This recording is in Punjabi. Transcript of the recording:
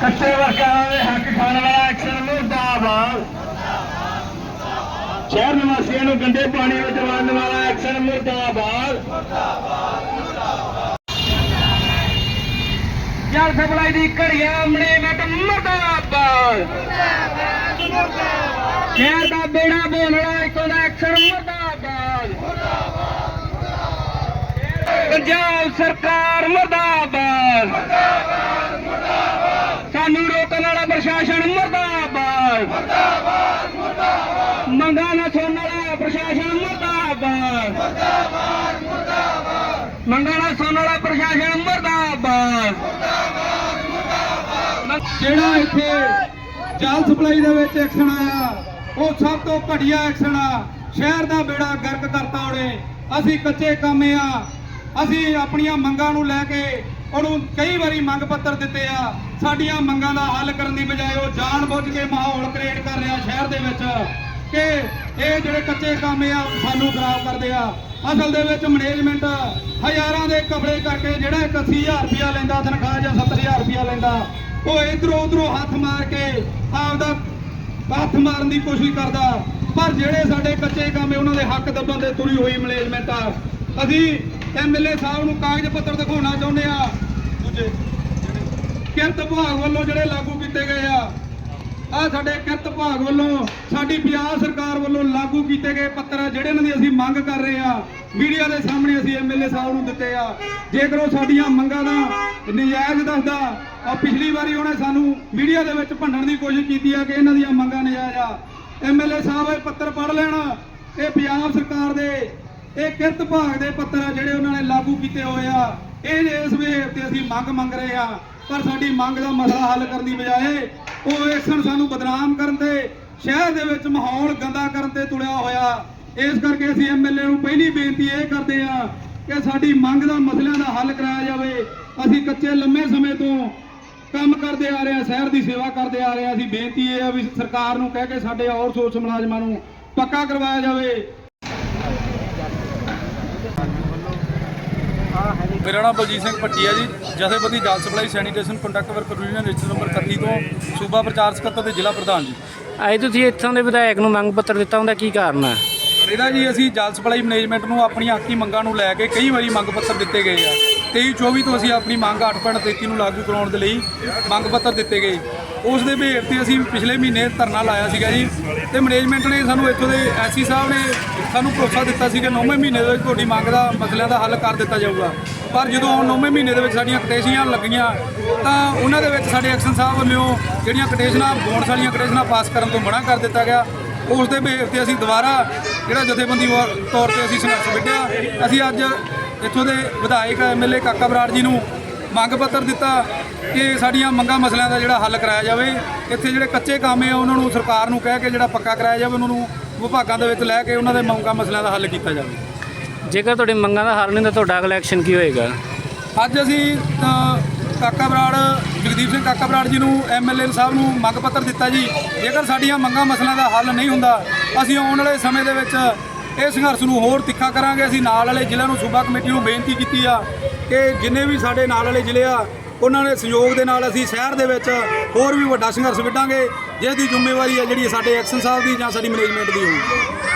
ਕੱਚੇ ਵਰਕਰਾਂ ਦੇ ਹੱਕ ਖਾਣ ਵਾਲਾ ਐਕਸ਼ਨ ਮੁਰਦਾਬਾਦ। ਸ਼ਹਿਰ ਨਿਵਾਸੀਆਂ ਨੂੰ ਗੰਦੇ ਪਾਣੀ ਵਿੱਚ ਵੜਨ ਵਾਲਾ ਐਕਸ਼ਨ ਮੁਰਦਾਬਾਦ। ਜਲ ਸਪਲਾਈ ਦੀ ਘੜੀਆਂ ਮਣੇਮਟ ਮੁਰਦਾਬਾਦ। ਸ਼ਹਿਰ ਦਾ ਬੇੜਾ ਬੋਲ ਵਾਲਾ ਇੱਕੋ ਦਾ ਐਕਸ਼ਨ ਮੁਰਦਾਬਾਦ। ਪੰਜਾਬ ਸਰਕਾਰ ਮੁਰਦਾਬਾਦ। ਸਾਨੂੰ ਰੋਕਣ ਵਾਲਾ ਪ੍ਰਸ਼ਾਸਨ ਮੁਰਦਾਬਾਦ। ਮੁਰਦਾਬਾਦ ਮੁਰਦਾਬਾਦ। ਮੰਗਾਂ ਨਾ ਸੁਣਨ ਵਾਲਾ ਪ੍ਰਸ਼ਾਸਨ ਮੁਰਦਾਬਾਦ। ਮੁਰਦਾਬਾਦ ਮੁਰਦਾਬਾਦ। ਮੰਗਾਂ ਨਾ ਸੁਣਨ ਵਾਲਾ ਪ੍ਰਸ਼ਾਸਨ ਮੁਰਦਾਬਾਦ। ਜਿਹੜਾ ਇੱਥੇ ਜਲ ਸਪਲਾਈ ਦੇ ਵਿੱਚ ਐਕਸ਼ਨ ਆਇਆ ਉਹ ਸਭ ਤੋਂ ਘਟੀਆ ਐਕਸ਼ਨ ਆ। ਸ਼ਹਿਰ ਦਾ ਬੇੜਾ ਗਰਕ ਕਰਤਾ ਉਹਨੇ। ਅਸੀਂ ਕੱਚੇ ਕਾਮੇ ਆ। ਅਸੀਂ ਆਪਣੀਆਂ ਮੰਗਾਂ ਨੂੰ ਲੈ ਕੇ ਉਹਨੂੰ ਕਈ ਵਾਰੀ ਮੰਗ ਪੱਤਰ ਦਿੱਤੇ ਆ, ਸਾਡੀਆਂ ਮੰਗਾਂ ਦਾ ਹੱਲ ਕਰਨ ਦੀ ਬਜਾਏ ਉਹ ਜਾਣ ਬੁੱਝ ਕੇ ਮਾਹੌਲ ਕ੍ਰੀਏਟ ਕਰ ਰਿਹਾ ਸ਼ਹਿਰ ਦੇ ਵਿੱਚ ਕਿ ਇਹ ਜਿਹੜੇ ਕੱਚੇ ਕੰਮ ਆ ਸਾਨੂੰ ਖਰਾਬ ਕਰਦੇ ਆ। ਅਸਲ ਦੇ ਵਿੱਚ ਮੈਨੇਜਮੈਂਟ ਹਜ਼ਾਰਾਂ ਦੇ ਕਪੜੇ ਕਰਕੇ ਜਿਹੜਾ ਇੱਕ 80000 ਰੁਪਇਆ ਲੈਂਦਾ, ਤਨਖਾਹ ਜਾਂ 70000 ਰੁਪਇਆ ਲੈਂਦਾ, ਉਹ ਇਧਰੋਂ ਉਧਰੋਂ ਹੱਥ ਮਾਰ ਕੇ ਆਪਦਾ ਹੱਥ ਮਾਰਨ ਦੀ ਕੋਸ਼ਿਸ਼ ਕਰਦਾ। ਪਰ ਜਿਹੜੇ ਸਾਡੇ ਕੱਚੇ ਕੰਮ ਉਹਨਾਂ ਦੇ ਹੱਕ ਦੱਬਣ ਤੇ ਤੁਰੀ ਹੋਈ ਮੈਨੇਜਮੈਂਟ ਆ। ਅਸੀਂ ਐਮਐਲਏ ਸਾਹਿਬ ਨੂੰ ਕਾਗਜ਼ ਪੱਤਰ ਦਿਖਾਉਣਾ ਚਾਹੁੰਦੇ ਆ। ਦੂਜੇ। ਕਿਰਤ ਵਿਭਾਗ ਵੱਲੋਂ ਜਿਹੜੇ ਲਾਗੂ ਕੀਤੇ ਗਏ ਆ ਆ ਸਾਡੇ ਕਿਰਤ ਵਿਭਾਗ ਵੱਲੋਂ ਸਾਡੀ ਪੰਜਾਬ ਸਰਕਾਰ ਵੱਲੋਂ ਲਾਗੂ ਕੀਤੇ ਗਏ ਪੱਤਰ ਆ ਜਿਹੜੇ ਇਹਨਾਂ ਦੀ ਅਸੀਂ ਮੰਗ ਕਰ ਰਹੇ ਆ। ਮੀਡੀਆ ਦੇ ਸਾਹਮਣੇ ਅਸੀਂ ਐਮਐਲਏ ਸਾਹਿਬ ਨੂੰ ਦਿੱਤੇ ਆ। ਜੇਕਰ ਉਹ ਸਾਡੀਆਂ ਮੰਗਾਂ ਦਾ ਨਜਾਇਜ਼ ਦੱਸਦਾ ਆ ਪਿਛਲੀ ਵਾਰੀ ਉਹਨੇ ਸਾਨੂੰ ਮੀਡੀਆ ਦੇ ਵਿੱਚ ਭੰਡਣ ਦੀ ਕੋਸ਼ਿਸ਼ ਕੀਤੀ ਆ ਕਿ ਇਹਨਾਂ ਦੀਆਂ ਮੰਗਾਂ ਨਜਾਇਜ਼ ਆ। ਐਮਐਲਏ ਸਾਹਿਬ ਇਹ ਪੱਤਰ ਪੜ੍ਹ ਲੈਣ। ਇਹ ਪੰਜਾਬ ਸਰਕਾਰ ਦੇ ਇਹ ਕਿਰਤ ਭਾਗ ਦੇ ਪੱਤਰ ਆ ਜਿਹੜੇ ਉਹਨਾਂ ਨੇ ਲਾਗੂ ਕੀਤੇ ਹੋਏ ਆ। ਇਹ ਇਸ ਵੇਲੇ ਤੇ ਅਸੀਂ ਮੰਗ ਮੰਗ ਰਹੇ ਆ, ਪਰ ਸਾਡੀ ਮੰਗ ਦਾ ਮਸਲਾ ਹੱਲ ਕਰਨ ਦੀ ਬਜਾਏ ਉਹ ਐਕਸ਼ਨ ਸਾਨੂੰ ਬਦਨਾਮ ਕਰਨ ਤੇ, ਸ਼ਹਿਰ ਦੇ ਵਿੱਚ ਮਾਹੌਲ ਗੰਦਾ ਕਰਨ ਤੇ ਤੁਲਿਆ ਹੋਇਆ। ਇਸ ਕਰਕੇ ਅਸੀਂ ਐਮਐਲਏ ਨੂੰ ਪਹਿਲੀ ਬੇਨਤੀ ਇਹ ਕਰਦੇ ਆ ਕਿ ਸਾਡੀ ਮੰਗ ਦਾ ਮਸਲਿਆਂ ਦਾ ਹੱਲ ਕਰਾਇਆ ਜਾਵੇ। ਅਸੀਂ ਕੱਚੇ ਲੰਮੇ ਸਮੇਂ ਤੋਂ ਕੰਮ ਕਰਦੇ ਆ ਰਹੇ ਆ, ਸ਼ਹਿਰ ਦੀ ਸੇਵਾ ਕਰਦੇ ਆ ਰਹੇ ਆ। ਅਸੀਂ ਬੇਨਤੀ ਇਹ ਆ ਵੀ ਸਰਕਾਰ ਨੂੰ ਕਹਿ ਕੇ ਸਾਡੇ ਔਰ ਸੋਚ ਮੁਲਾਜ਼ਮਾਂ ਨੂੰ ਪੱਕਾ ਕਰਵਾਇਆ ਜਾਵੇ। ਮੇਰਾ ਨਾਮ ਬਲਜੀਤ ਸਿੰਘ ਭੱਟੀ ਹੈ ਜੀ। ਜਥੇਬੰਦੀ ਜਲ supply sanitation conduct worker union register number 31 ਤੋਂ ਸੂਬਾ ਪ੍ਰਚਾਰ ਸਕੱਤਰ ਤੇ ਜ਼ਿਲ੍ਹਾ ਪ੍ਰਧਾਨ ਜੀ। ਅੱਜ ਤੁਸੀਂ ਇੱਥੋਂ ਦੇ ਵਿਧਾਇਕ ਨੂੰ ਮੰਗ ਪੱਤਰ ਦਿੱਤਾ ਹੁੰਦਾ ਕੀ ਕਾਰਨ ਹੈ? ਇਹਦਾ ਜੀ ਅਸੀਂ ਜਲ ਸਪਲਾਈ ਮੈਨੇਜਮੈਂਟ ਨੂੰ ਆਪਣੀਆਂ ਹੱਕੀ ਮੰਗਾਂ ਨੂੰ ਲੈ ਕੇ ਕਈ ਵਾਰੀ ਮੰਗ ਪੱਤਰ ਦਿੱਤੇ ਗਏ ਆ। 23 24 ਤੋਂ ਅਸੀਂ ਆਪਣੀ ਮੰਗ 8.33 ਨੂੰ ਲਾਗੂ ਕਰਾਉਣ ਦੇ ਲਈ ਮੰਗ ਪੱਤਰ ਦਿੱਤੇ ਗਏ। ਉਸ ਦੇ ਬਿਹੇਵ ਤੇ ਅਸੀਂ ਪਿਛਲੇ ਮਹੀਨੇ ਧਰਨਾ ਲਾਇਆ ਸੀਗਾ ਜੀ ਤੇ ਮੈਨੇਜਮੈਂਟ ਨੇ ਸਾਨੂੰ ਇੱਥੋਂ ਦੇ ਐਸੀ ਸਾਹਿਬ ਨੇ ਸਾਨੂੰ ਭਰੋਸਾ ਦਿੱਤਾ ਸੀ ਕਿ 9ਵੇਂ ਮਹੀਨੇ ਦੇ ਵਿੱਚ ਤੁਹਾਡੀ ਮੰਗ ਦਾ ਮਸਲਿਆਂ ਦਾ ਹੱਲ ਕਰ ਦਿੱਤਾ ਜਾਊਗਾ। ਪਰ ਜਦੋਂ 9ਵੇਂ ਮਹੀਨੇ ਦੇ ਵਿੱਚ ਸਾਡੀਆਂ ਕਟੇਸ਼ੀਆਂ ਲੱਗੀਆਂ, ਤਾਂ ਉਹਨਾਂ ਦੇ ਵਿੱਚ ਸਾਡੇ ਐਕਸ਼ਨ ਸਾਹਿਬ ਵੱਲੋਂ ਜਿਹੜੀਆਂ ਕਟੇਸ਼ਨਾਂ ਬੋਨਸ ਵਾਲੀਆਂ ਕਟੇਸ਼ਨਾਂ ਪਾਸ ਕਰਨ ਤੋਂ ਮਨਾ ਕਰ ਦਿੱਤਾ ਗਿਆ। ਉਸ ਦੇ ਬਿਹੇਵ ਤੇ ਅਸੀਂ ਦੁਬਾਰਾ ਜਿਹੜਾ ਜਥੇਬੰਦੀ ਵਾ- ਤੌਰ ਤੇ ਅਸੀਂ ਸੰਘਰਸ਼ ਵਿੱਢਿਆ। ਅਸੀਂ ਅੱਜ ਇੱਥੋਂ ਦੇ ਵਿਧਾਇਕ ਐਮਐਲਏ ਕਾਕਾ ਬਰਾੜ ਜੀ ਨੂੰ ਮੰਗ ਪੱਤਰ ਦਿੱਤਾ ਕਿ ਸਾਡੀਆਂ ਮੰਗਾਂ ਮਸਲਿਆਂ ਦਾ ਜਿਹੜਾ ਹੱਲ ਕਰਾਇਆ ਜਾਵੇ। ਇੱਥੇ ਜਿਹੜੇ ਕੱਚੇ ਕੰਮ ਆ, ਉਹਨਾਂ ਨੂੰ ਸਰਕਾਰ ਨੂੰ ਕਹਿ ਕੇ ਜਿਹੜਾ ਪੱਕਾ ਕਰਾਇਆ ਜਾਵੇ, ਉਹਨਾਂ ਨੂੰ ਵਿਭਾਗਾਂ ਦੇ ਵਿੱਚ ਲੈ ਕੇ ਉਹਨਾਂ ਦੇ ਮੰਗਾਂ ਮਸਲਿਆਂ ਦਾ ਹੱਲ ਕੀਤਾ ਜਾਵੇ। ਜੇਕਰ ਤੁਹਾਡੀ ਮੰਗਾਂ ਦਾ ਹੱਲ ਨਹੀਂ ਤਾਂ ਤੁਹਾਡਾ ਅਗਲਾ ਐਕਸ਼ਨ ਕੀ ਹੋਏਗਾ? ਅੱਜ ਅਸੀਂ ਤਾਂ ਕਾਕਾ ਬਰਾੜ, ਜਗਦੀਪ ਸਿੰਘ ਕਾਕਾ ਬਰਾੜ ਜੀ ਨੂੰ ਐਮਐਲਏ ਸਾਹਿਬ ਨੂੰ ਮੰਗ ਪੱਤਰ ਦਿੱਤਾ ਜੀ। ਜੇਕਰ ਸਾਡੀਆਂ ਮੰਗਾਂ ਮਸਲਿਆਂ ਦਾ ਹੱਲ ਨਹੀਂ ਹੁੰਦਾ, ਅਸੀਂ ਆਉਣ ਵਾਲੇ ਸਮੇਂ ਦੇ ਵਿੱਚ ਇਹ ਸੰਘਰਸ਼ ਨੂੰ ਹੋਰ ਤਿੱਖਾ ਕਰਾਂਗੇ। ਅਸੀਂ ਨਾਲ ਵਾਲੇ ਜ਼ਿਲ੍ਹਿਆਂ ਨੂੰ ਸੂਬਾ ਕਮੇਟੀ ਨੂੰ ਬੇਨਤੀ ਕੀਤੀ ਆ ਕਿ ਜਿੰਨੇ ਵੀ ਸਾਡੇ ਨਾਲ ਵਾਲੇ ਜ਼ਿਲ੍ਹੇ ਆ, ਉਹਨਾਂ ਦੇ ਸਹਿਯੋਗ ਦੇ ਨਾਲ ਅਸੀਂ ਸ਼ਹਿਰ ਦੇ ਵਿੱਚ ਹੋਰ ਵੀ ਵੱਡਾ ਸੰਘਰਸ਼ ਵਿੱਢਾਂਗੇ, ਜਿਸ ਦੀ ਜ਼ਿੰਮੇਵਾਰੀ ਹੈ ਜਿਹੜੀ ਸਾਡੇ ਐਕਸ਼ਨ ਸਾਹਿਬ ਦੀ ਜਾਂ ਸਾਡੀ ਮੈਨੇਜਮੈਂਟ ਦੀ ਹੋਊਗੀ।